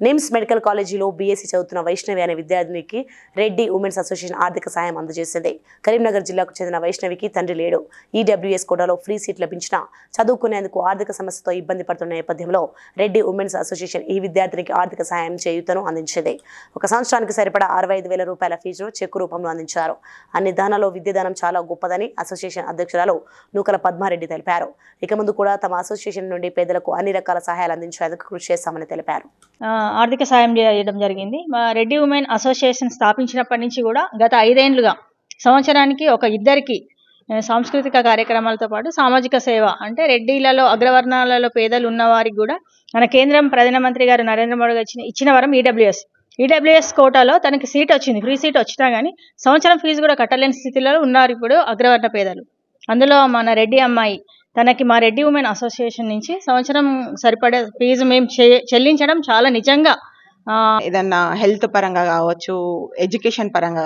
NIMS medical కాలేజీలో BSc చదువుతున్న వైష్ణవి అనే విద్యార్థినికి రెడ్డి ఉమెన్స్ అసోసియేషన్ ఆర్థిక సాయం అందజేసింది. కరీంనగర్ జిల్లాకు చెందిన వైష్ణవికి తండ్రి లేడు. ఈడబ్ల్యూఎస్ కోటాలో ఫ్రీ సీట్ లభించినా చదువుకునేందుకు ఆర్థిక సమస్యతో ఇబ్బంది పడుతున్న నేపథ్యంలో రెడ్డి ఉమెన్స్ అసోసియేషన్ ఈ విద్యార్థినికి ఆర్థిక సాయం చేయుతను అందించింది. ఒక సంవత్సరానికి సరిపడా అరవై ఐదు వేల రూపాయల ఫీజును చెక్కు రూపంలో అందించారు. అన్ని దానాల్లో విద్యాదానం చాలా గొప్పదని అసోసియేషన్ అధ్యక్షురాలు నూకల పద్మారెడ్డి తెలిపారు. ఇక ముందు కూడా తమ అసోసియేషన్ నుండి పేదలకు అన్ని రకాల సహాయాలు అందించేందుకు కృషి చేస్తామని తెలిపారు. ఆర్థిక సాయం చేయడం జరిగింది. మా రెడ్డి ఉమెన్ అసోసియేషన్ స్థాపించినప్పటి నుంచి కూడా గత ఐదేండ్లుగా సంవత్సరానికి ఒక ఇద్దరికి సాంస్కృతిక కార్యక్రమాలతో పాటు సామాజిక సేవ అంటే రెడ్డిలలో అగ్రవర్ణాలలో పేదలు ఉన్నవారికి కూడా మన కేంద్రం ప్రధానమంత్రి గారు నరేంద్ర మోడీ గారు ఇచ్చిన ఇచ్చిన వరం ఈడబ్ల్యూఎస్. ఈడబ్ల్యూఎస్ కోటాలో తనకి సీట్ వచ్చింది. ఫ్రీ సీట్ వచ్చినా కానీ సంవత్సరం ఫీజు కూడా కట్టలేని స్థితిలో ఉన్నారు ఇప్పుడు అగ్రవర్ణ పేదలు. అందులో మన రెడ్డి అమ్మాయి తనకి మా రెడ్డి ఉమెన్ అసోసియేషన్ నుంచి సంవత్సరం సరిపడే ఫీజు మేము చెల్లించడం చాలా నిజంగా ఆ, ఏదన్నా హెల్త్ పరంగా కావచ్చు ఎడ్యుకేషన్ పరంగా